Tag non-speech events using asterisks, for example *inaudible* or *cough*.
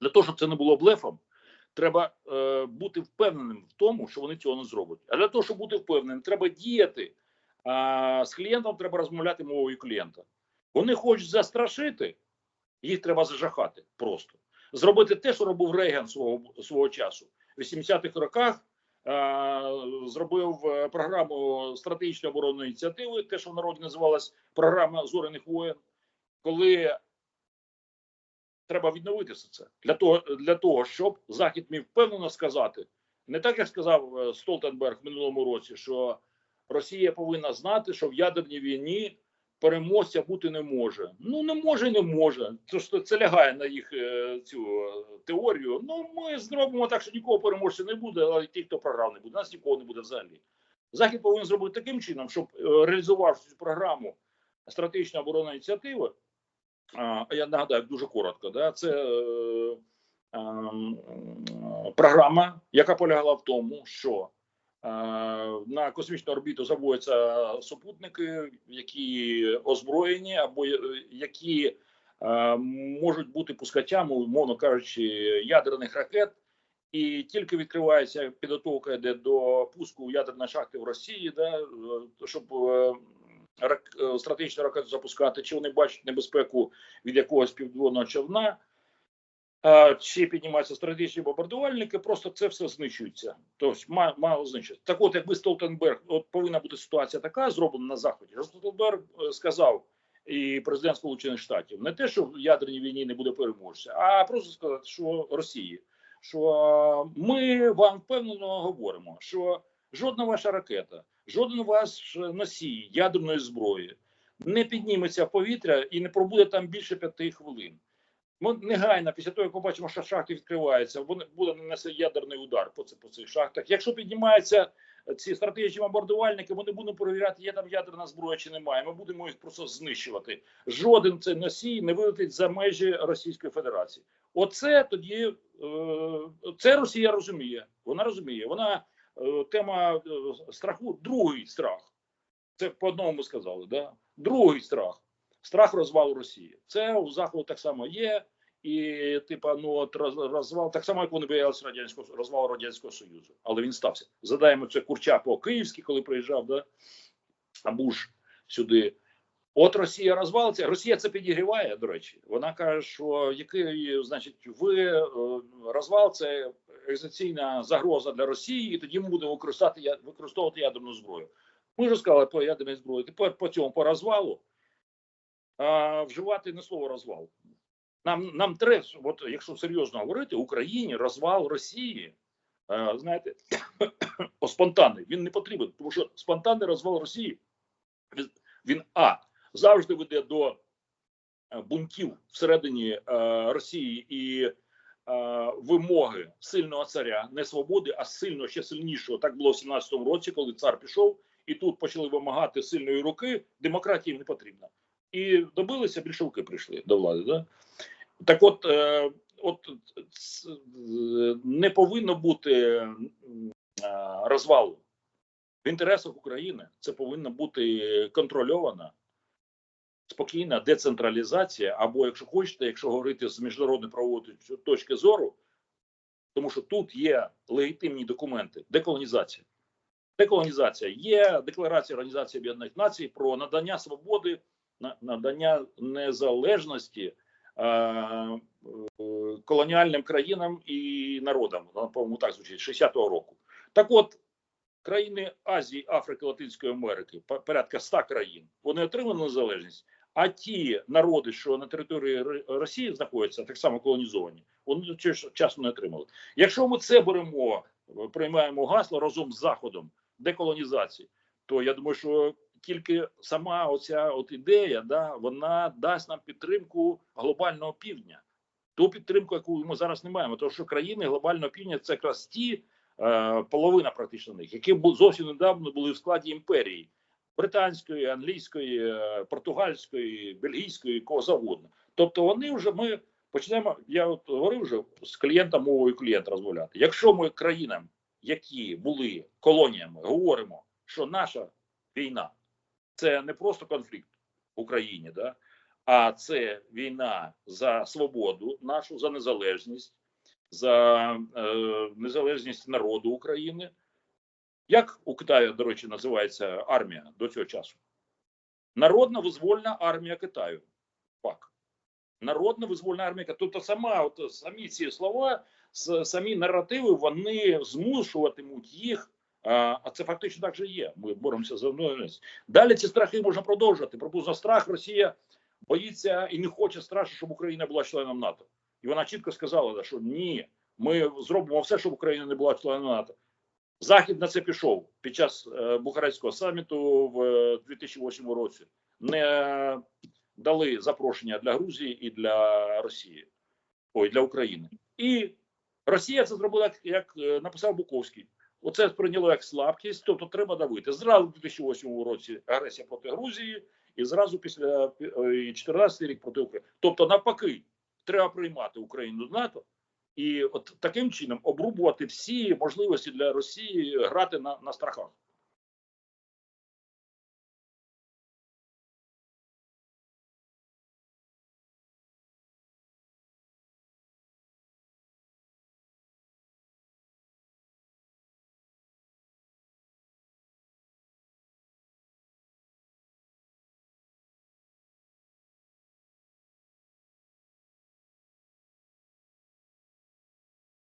Для того, щоб це не було блефом, треба е, бути впевненим в тому, що вони цього не зроблять. А для того, щоб бути впевненим, треба діяти. А з клієнтом треба розмовляти мовою клієнта. Вони хочуть застрашити, їх треба зажахати просто. Зробити те, що робив Рейган свого свого часу. В 80-х роках е, зробив е, програму стратегічної оборонної ініціативи, те, що в народі називалась програма зоряних воєн, коли треба відновити все це для того, для того, щоб Захід міг впевнено сказати, не так як сказав е, Столтенберг в минулому році, що Росія повинна знати, що в ядерній війні переможця бути не може. Ну не може, не може. Це ж це лягає на їх е, цю е, теорію. Ну ми зробимо так, що нікого переможця не буде, але ті, хто програв, не буде. Нас нікого не буде взагалі. Захід повинен зробити таким чином, щоб реалізувавши цю програму стратегічної оборонної ініціативи. Я нагадаю дуже коротко. Да, це е, ем, програма, яка полягала в тому, що е, на космічну орбіту заводяться супутники, які озброєні, або е, які можуть бути пускачами, умовно кажучи, ядерних ракет. І тільки відкривається підготовка йде до пуску ядерної шахти в Росії, да, щоб стратегічну ракету запускати, чи вони бачать небезпеку від якогось підводного човна, чи піднімаються стратегічні бомбардувальники, просто це все знищується. Тобто мало, знищується. Так от, якби Столтенберг, от повинна бути ситуація така, зроблена на Заході, Столтенберг е, сказав, і президент Сполучених Штатів, не те, що в ядерній війні не буде переможця, а просто сказати, що Росії, що ми вам впевнено говоримо, що жодна ваша ракета, жоден ваш носій ядерної зброї не підніметься в повітря і не пробуде там більше п'яти хвилин. Ми негайно, після того, як побачимо, що шахти відкриваються, буде, нанесе ядерний удар по, це- по цих шахтах. Якщо піднімаються ці стратегічні бомбардувальники, ми не будемо перевіряти, є там ядерна зброя чи немає. Ми будемо їх просто знищувати. Жоден цей носій не вилетить за межі Російської Федерації. Оце тоді е, це Росія розуміє. Вона розуміє. Вона тема е, страху, другий страх. Це по одному сказали. Да? Другий страх страх розвалу Росії. Це у Заходу так само є. І, типа, ну от розвал, так само, як вони боялися радянського розвалу радянського союзу, але він стався. Задаємо це Курчапо Київський, коли приїжджав, да Буш сюди. От Росія розвалиться. Росія це підігріває. До речі, вона каже, що який, значить, ви е, розвал це екзистенційна загроза для Росії, і тоді ми будемо використати використовувати ядерну зброю. Ми вже сказали по ядерній зброї. Тепер по цьому по розвалу а, вживати не слово розвал. Нам нам треба, от якщо серйозно говорити, Україні розвал Росії, е, знаєте, *coughs* спонтанний, він не потрібен, тому що спонтанний розвал Росії він а завжди веде до е, бунтів всередині е, Росії і е, вимоги сильного царя, не свободи, а сильного ще сильнішого. Так було в 17-му році, коли цар пішов, і тут почали вимагати сильної руки. Демократії не потрібна. І добилися більшовики прийшли до влади. Да? Так, от, от не повинно бути розвалу в інтересах України. Це повинна бути контрольована, спокійна децентралізація, або, якщо хочете, якщо говорити з міжнародної правової точки зору, тому що тут є легітимні документи, деколонізація. Деколонізація є декларація Організації Об'єднаних Націй про надання свободи, на- надання незалежності е, колоніальним країнам і народам. По-моєму, так звучить 60-го року. Так от, країни Азії, Африки, Латинської Америки, порядка 100 країн, вони отримали незалежність. А ті народи, що на території Росії знаходяться, так само колонізовані, вони часу не отримали. Якщо ми це беремо, приймаємо гасло разом з Заходом деколонізації, то я думаю, що тільки сама оця от ідея, да, вона дасть нам підтримку глобального півдня. Ту підтримку, яку ми зараз не маємо, тому що країни глобального півдня це якраз ті, е, половина практично них, які зовсім недавно були в складі імперії британської, англійської, е, португальської, бельгійської, кого завгодно. Тобто вони вже ми почнемо. Я от говорив вже з клієнтом мовою клієнта розмовляти. Якщо ми країнам, які були колоніями, говоримо, що наша війна це не просто конфлікт в Україні, да, А це війна за свободу нашу, за незалежність, за е, незалежність народу України. Як у Китаю, до речі, називається армія до цього часу? Народна визвольна армія Китаю. ПАК. Народна визвольна армія Китаю. Тобто сама, от, самі ці слова, самі наративи, вони змушуватимуть їх. А, це фактично так же є. Ми боремося за незалежність. Далі ці страхи можна продовжувати. Пропозно страх Росія боїться і не хоче страшно, щоб Україна була членом НАТО. І вона чітко сказала, що ні, ми зробимо все, щоб Україна не була членом НАТО. Захід на це пішов під час е, Бухарестського саміту в е, 2008 році. Не дали запрошення для Грузії і для Росії, ой, для України. І Росія це зробила, як, е, написав Буковський. Оце сприйняло як слабкість, тобто треба давити. Зразу в 2008 році агресія проти Грузії, і зразу після 2014 рік проти України. Тобто, навпаки, треба приймати Україну до НАТО і от таким чином обрубувати всі можливості для Росії грати на, на страхах.